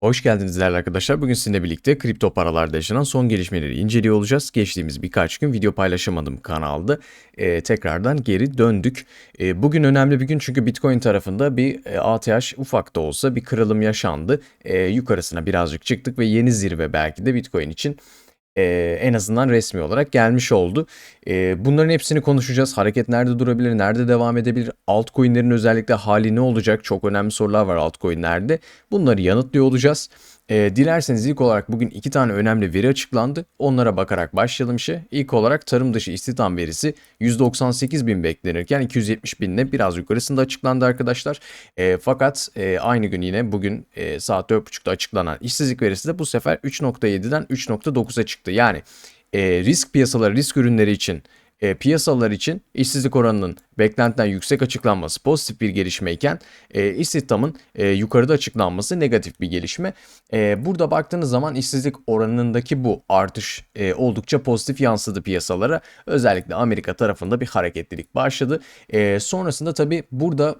Hoş geldiniz değerli arkadaşlar. Bugün sizinle birlikte kripto paralarda yaşanan son gelişmeleri inceliyor olacağız. Geçtiğimiz birkaç gün video paylaşamadım kanalda. Ee, tekrardan geri döndük. Ee, bugün önemli bir gün çünkü Bitcoin tarafında bir e, ATH ufak da olsa bir kırılım yaşandı. Ee, yukarısına birazcık çıktık ve yeni zirve belki de Bitcoin için e, en azından resmi olarak gelmiş oldu. E, bunların hepsini konuşacağız. Hareket nerede durabilir, nerede devam edebilir, altcoin'lerin özellikle hali ne olacak? Çok önemli sorular var altcoin'lerde. Bunları yanıtlıyor olacağız. E, dilerseniz ilk olarak bugün iki tane önemli veri açıklandı. Onlara bakarak başlayalım işe. İlk olarak tarım dışı istihdam verisi 198 bin beklenirken 270 binle biraz yukarısında açıklandı arkadaşlar. E, fakat e, aynı gün yine bugün e, saat 4.30'da açıklanan işsizlik verisi de bu sefer 3.7'den 3.9'a çıktı. Yani e, risk piyasaları, risk ürünleri için e, piyasalar için işsizlik oranının beklentiden yüksek açıklanması pozitif bir gelişmeyken e, istihdamın e, yukarıda açıklanması negatif bir gelişme. E, burada baktığınız zaman işsizlik oranındaki bu artış e, oldukça pozitif yansıdı piyasalara. Özellikle Amerika tarafında bir hareketlilik başladı. E, sonrasında tabi burada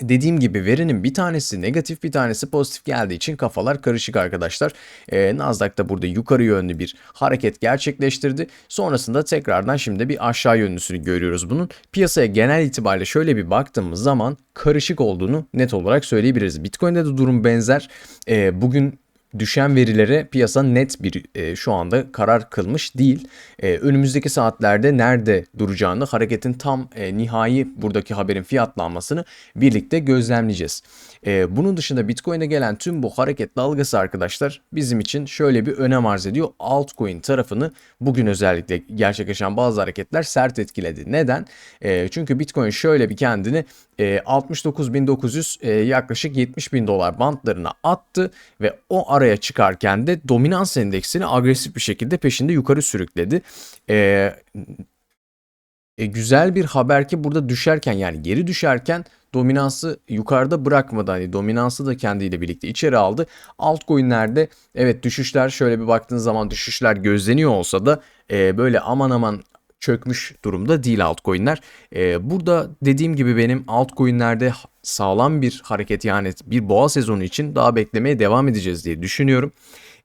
Dediğim gibi verinin bir tanesi negatif bir tanesi pozitif geldiği için kafalar karışık arkadaşlar. Ee, Nasdaq da burada yukarı yönlü bir hareket gerçekleştirdi. Sonrasında tekrardan şimdi bir aşağı yönlüsünü görüyoruz bunun. Piyasaya genel itibariyle şöyle bir baktığımız zaman karışık olduğunu net olarak söyleyebiliriz. Bitcoin'de de durum benzer. Ee, bugün düşen verilere piyasa net bir e, şu anda karar kılmış değil. E, önümüzdeki saatlerde nerede duracağını, hareketin tam e, nihai buradaki haberin fiyatlanmasını birlikte gözlemleyeceğiz. E, bunun dışında Bitcoin'e gelen tüm bu hareket dalgası arkadaşlar bizim için şöyle bir önem arz ediyor. Altcoin tarafını bugün özellikle gerçekleşen bazı hareketler sert etkiledi. Neden? E, çünkü Bitcoin şöyle bir kendini e, 69.900 e, yaklaşık 70.000 dolar bantlarına attı ve o araya çıkarken de dominans endeksini agresif bir şekilde peşinde yukarı sürükledi. E, e, güzel bir haber ki burada düşerken yani geri düşerken dominansı yukarıda bırakmadı. Hani dominansı da kendiyle birlikte içeri aldı. Altcoin'lerde evet düşüşler şöyle bir baktığınız zaman düşüşler gözleniyor olsa da e, böyle aman aman çökmüş durumda değil altcoin'ler. E, burada dediğim gibi benim altcoin'lerde sağlam bir hareket yani bir boğa sezonu için daha beklemeye devam edeceğiz diye düşünüyorum.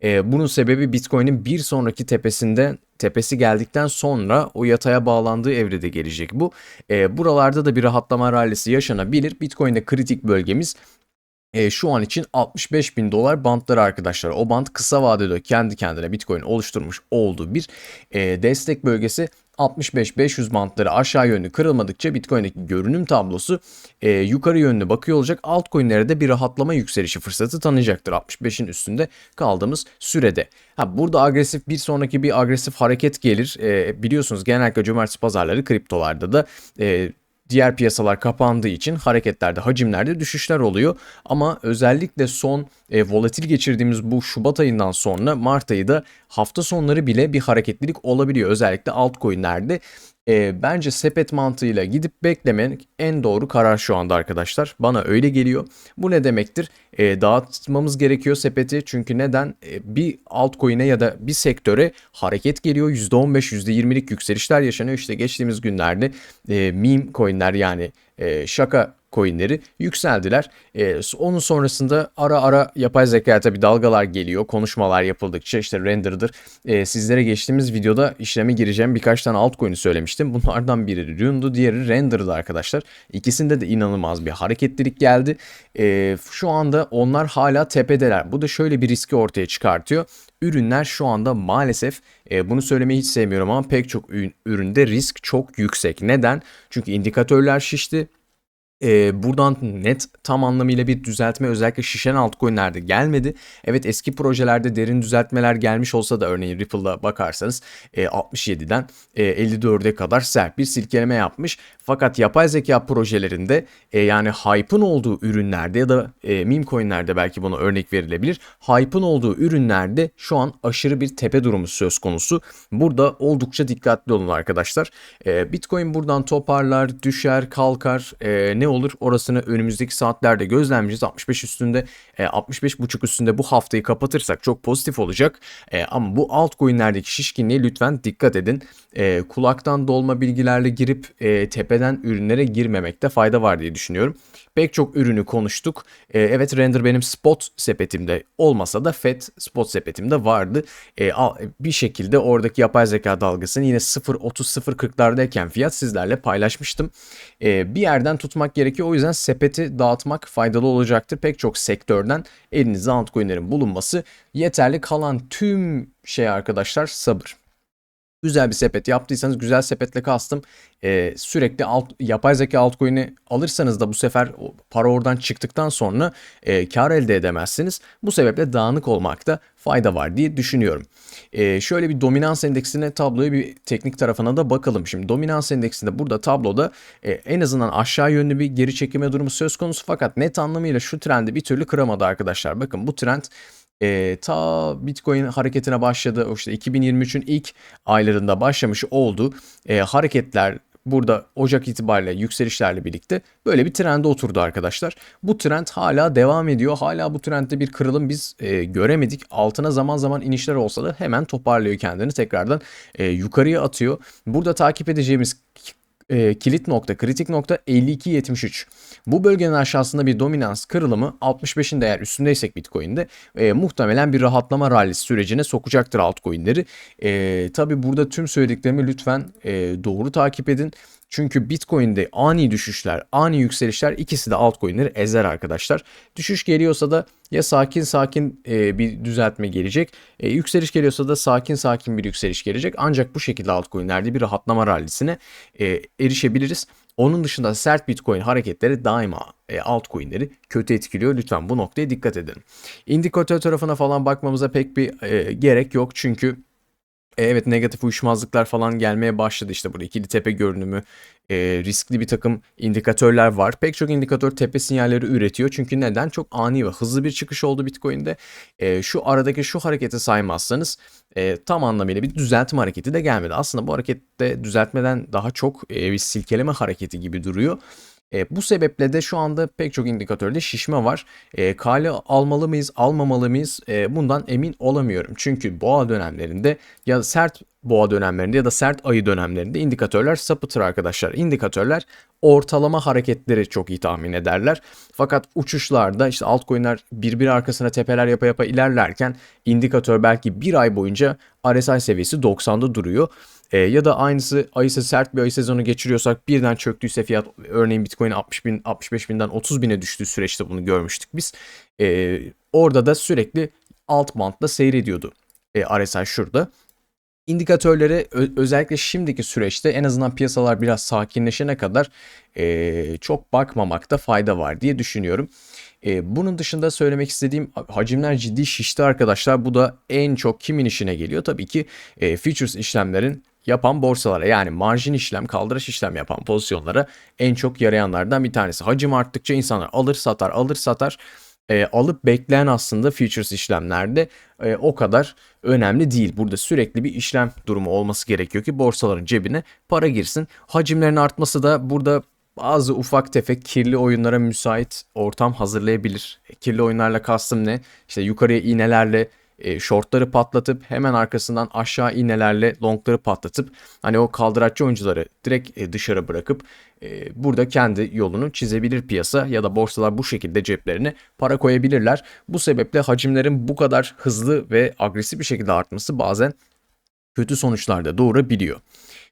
E, bunun sebebi Bitcoin'in bir sonraki tepesinde tepesi geldikten sonra o yataya bağlandığı evrede gelecek bu. E, buralarda da bir rahatlama rallisi yaşanabilir. Bitcoin'de kritik bölgemiz e, şu an için 65 bin dolar bantları arkadaşlar. O bant kısa vadede kendi kendine Bitcoin oluşturmuş olduğu bir e, destek bölgesi 65-500 bantları aşağı yönlü kırılmadıkça Bitcoin'deki görünüm tablosu e, yukarı yönlü bakıyor olacak. Altcoin'lere de bir rahatlama yükselişi fırsatı tanıyacaktır 65'in üstünde kaldığımız sürede. Ha, burada agresif bir sonraki bir agresif hareket gelir. E, biliyorsunuz genellikle cumartesi pazarları kriptolarda da e, diğer piyasalar kapandığı için hareketlerde, hacimlerde düşüşler oluyor. Ama özellikle son e, volatil geçirdiğimiz bu Şubat ayından sonra Mart ayı da hafta sonları bile bir hareketlilik olabiliyor. Özellikle altcoin'lerde e, bence sepet mantığıyla gidip beklemek en doğru karar şu anda arkadaşlar. Bana öyle geliyor. Bu ne demektir? E, dağıtmamız gerekiyor sepeti. Çünkü neden? E, bir altcoin'e ya da bir sektöre hareket geliyor. %15, %20'lik yükselişler yaşanıyor. İşte geçtiğimiz günlerde e, meme coin'ler yani e, şaka coinleri yükseldiler. E, onun sonrasında ara ara yapay zeka tabi dalgalar geliyor. Konuşmalar yapıldıkça işte render'dır. E, sizlere geçtiğimiz videoda işleme gireceğim birkaç tane altcoin'i söylemiştim. Bunlardan biri Rune'du, diğeri render'dı arkadaşlar. İkisinde de inanılmaz bir hareketlilik geldi. E, şu anda onlar hala tepedeler. Bu da şöyle bir riski ortaya çıkartıyor ürünler şu anda maalesef e, bunu söylemeyi hiç sevmiyorum ama pek çok üründe risk çok yüksek. Neden? Çünkü indikatörler şişti e, buradan net tam anlamıyla bir düzeltme özellikle şişen altcoin'lerde gelmedi. Evet eski projelerde derin düzeltmeler gelmiş olsa da örneğin Ripple'a bakarsanız e, 67'den e, 54'e kadar sert bir silkeleme yapmış. Fakat yapay zeka projelerinde e, yani hype'ın olduğu ürünlerde ya da e, meme coin'lerde belki buna örnek verilebilir. Hype'ın olduğu ürünlerde şu an aşırı bir tepe durumu söz konusu. Burada oldukça dikkatli olun arkadaşlar. E, Bitcoin buradan toparlar, düşer, kalkar. E, ne olur? Orasını önümüzdeki saatlerde gözlemleyeceğiz. 65 üstünde e, 65.5 üstünde bu haftayı kapatırsak çok pozitif olacak. E, ama bu altcoin'lerdeki şişkinliğe lütfen dikkat edin. E, kulaktan dolma bilgilerle girip e, tepeden ürünlere girmemekte fayda var diye düşünüyorum. Pek çok ürünü konuştuk. E, evet render benim spot sepetimde olmasa da FED spot sepetimde vardı. E, bir şekilde oradaki yapay zeka dalgasını yine 0.30-0.40'lardayken fiyat sizlerle paylaşmıştım. E, bir yerden tutmak gerekiyor. O yüzden sepeti dağıtmak faydalı olacaktır. Pek çok sektörden elinizde altcoin'lerin bulunması yeterli. Kalan tüm şey arkadaşlar sabır güzel bir sepet yaptıysanız güzel sepetle kastım e, sürekli alt, yapay zeka altcoin'i alırsanız da bu sefer para oradan çıktıktan sonra e, kar elde edemezsiniz. Bu sebeple dağınık olmakta fayda var diye düşünüyorum. E, şöyle bir dominans endeksine tabloya bir teknik tarafına da bakalım. Şimdi dominans endeksinde burada tabloda e, en azından aşağı yönlü bir geri çekilme durumu söz konusu fakat net anlamıyla şu trendi bir türlü kıramadı arkadaşlar. Bakın bu trend e, ta Bitcoin hareketine başladı. İşte 2023'ün ilk aylarında başlamış oldu. E, hareketler burada Ocak itibariyle yükselişlerle birlikte böyle bir trende oturdu arkadaşlar. Bu trend hala devam ediyor. Hala bu trendde bir kırılım biz e, göremedik. Altına zaman zaman inişler olsa da hemen toparlıyor kendini tekrardan e, yukarıya atıyor. Burada takip edeceğimiz e, kilit nokta, kritik nokta 52.73. Bu bölgenin aşağısında bir dominans kırılımı 65'in değer üstündeysek Bitcoin'de e, muhtemelen bir rahatlama rallisi sürecine sokacaktır altcoin'leri. E, Tabi burada tüm söylediklerimi lütfen e, doğru takip edin. Çünkü Bitcoin'de ani düşüşler, ani yükselişler ikisi de altcoin'leri ezer arkadaşlar. Düşüş geliyorsa da ya sakin sakin e, bir düzeltme gelecek. E, yükseliş geliyorsa da sakin sakin bir yükseliş gelecek. Ancak bu şekilde altcoin'lerde bir rahatlama rallisine e, erişebiliriz. Onun dışında sert Bitcoin hareketleri daima e, altcoin'leri kötü etkiliyor. Lütfen bu noktaya dikkat edin. İndikatör tarafına falan bakmamıza pek bir e, gerek yok. Çünkü e, evet negatif uyuşmazlıklar falan gelmeye başladı işte burada ikili tepe görünümü e, riskli bir takım indikatörler var. Pek çok indikatör tepe sinyalleri üretiyor çünkü neden? Çok ani ve hızlı bir çıkış oldu Bitcoin'de. E, şu aradaki şu hareketi saymazsanız e, tam anlamıyla bir düzeltme hareketi de gelmedi. Aslında bu harekette düzeltmeden daha çok e, bir silkeleme hareketi gibi duruyor. E, bu sebeple de şu anda pek çok indikatörde şişme var. E, kale almalı mıyız, almamalı mıyız? E, bundan emin olamıyorum. Çünkü boğa dönemlerinde ya sert boğa dönemlerinde ya da sert ayı dönemlerinde indikatörler sapıtır arkadaşlar. İndikatörler ortalama hareketleri çok iyi tahmin ederler. Fakat uçuşlarda işte altcoin'ler birbiri arkasına tepeler yapa yapa ilerlerken indikatör belki bir ay boyunca RSI seviyesi 90'da duruyor. E, ya da aynısı ayısı sert bir ayı sezonu geçiriyorsak birden çöktüyse fiyat örneğin Bitcoin 60 bin 65 binden 30 bine düştüğü süreçte bunu görmüştük biz. E, orada da sürekli alt bantla seyrediyordu. E, RSI şurada. İndikatörlere özellikle şimdiki süreçte en azından piyasalar biraz sakinleşene kadar e, çok bakmamakta fayda var diye düşünüyorum. E, bunun dışında söylemek istediğim hacimler ciddi şişti arkadaşlar. Bu da en çok kimin işine geliyor? Tabii ki e, futures işlemlerin yapan borsalara yani marjin işlem, kaldıraç işlem yapan pozisyonlara en çok yarayanlardan bir tanesi. Hacim arttıkça insanlar alır satar, alır satar. E, alıp bekleyen aslında futures işlemlerde e, o kadar önemli değil. Burada sürekli bir işlem durumu olması gerekiyor ki borsaların cebine para girsin. Hacimlerin artması da burada bazı ufak tefek kirli oyunlara müsait ortam hazırlayabilir. Kirli oyunlarla kastım ne? İşte yukarıya iğnelerle e, shortları patlatıp hemen arkasından aşağı iğnelerle longları patlatıp hani o kaldıraççı oyuncuları direkt e, dışarı bırakıp e, burada kendi yolunu çizebilir piyasa ya da borsalar bu şekilde ceplerine para koyabilirler. Bu sebeple hacimlerin bu kadar hızlı ve agresif bir şekilde artması bazen kötü sonuçlar da doğurabiliyor.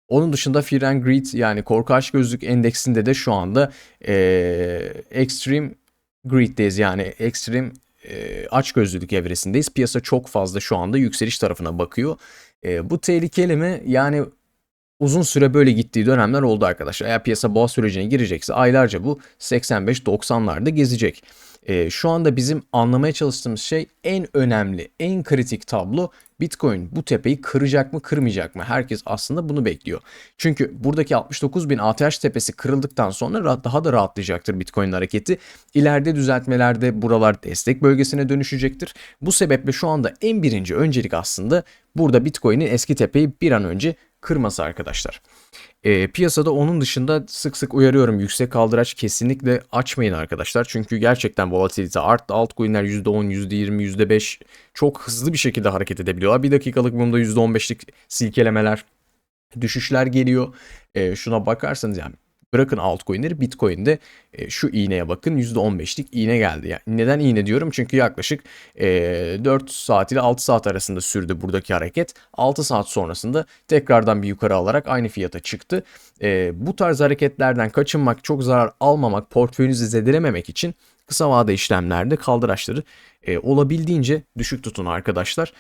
Onun dışında Fear and Greed yani korku aç gözlük endeksinde de şu anda e, Extreme Greed'deyiz yani Extreme e, aç gözlülük evresindeyiz. Piyasa çok fazla şu anda yükseliş tarafına bakıyor. E, bu tehlikeli mi? Yani uzun süre böyle gittiği dönemler oldu arkadaşlar. Eğer piyasa boğa sürecine girecekse aylarca bu 85-90'larda gezecek. E, şu anda bizim anlamaya çalıştığımız şey en önemli, en kritik tablo Bitcoin bu tepeyi kıracak mı kırmayacak mı? Herkes aslında bunu bekliyor. Çünkü buradaki 69 bin ATH tepesi kırıldıktan sonra daha da rahatlayacaktır Bitcoin hareketi. İleride düzeltmelerde buralar destek bölgesine dönüşecektir. Bu sebeple şu anda en birinci öncelik aslında burada Bitcoin'in eski tepeyi bir an önce kırması arkadaşlar. E, piyasada onun dışında sık sık uyarıyorum yüksek kaldıraç kesinlikle açmayın arkadaşlar. Çünkü gerçekten volatilite arttı. Altcoin'ler %10, %20, %5 çok hızlı bir şekilde hareket edebiliyorlar. Bir dakikalık bunda %15'lik silkelemeler, düşüşler geliyor. E, şuna bakarsanız yani Bırakın altcoin'leri Bitcoin'de e, şu iğneye bakın %15'lik iğne geldi. Yani neden iğne diyorum? Çünkü yaklaşık e, 4 saat ile 6 saat arasında sürdü buradaki hareket. 6 saat sonrasında tekrardan bir yukarı alarak aynı fiyata çıktı. E, bu tarz hareketlerden kaçınmak, çok zarar almamak, portföyünüzü zedelememek için kısa vade işlemlerde kaldıraçları e, olabildiğince düşük tutun arkadaşlar.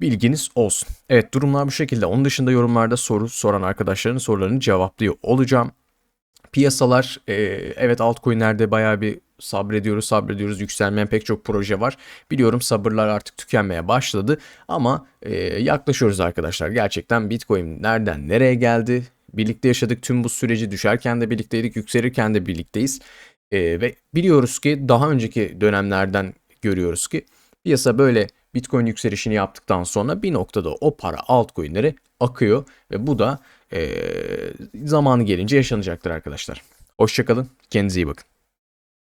Bilginiz olsun. Evet durumlar bu şekilde. Onun dışında yorumlarda soru soran arkadaşların sorularını cevaplıyor olacağım. Piyasalar e, evet altcoin'lerde bayağı bir sabrediyoruz sabrediyoruz yükselmeyen pek çok proje var. Biliyorum sabırlar artık tükenmeye başladı ama e, yaklaşıyoruz arkadaşlar. Gerçekten Bitcoin nereden nereye geldi? Birlikte yaşadık tüm bu süreci düşerken de birlikteydik yükselirken de birlikteyiz. E, ve biliyoruz ki daha önceki dönemlerden görüyoruz ki piyasa böyle Bitcoin yükselişini yaptıktan sonra bir noktada o para altcoin'lere akıyor ve bu da e, zamanı gelince yaşanacaktır arkadaşlar. Hoşçakalın, kendinize iyi bakın.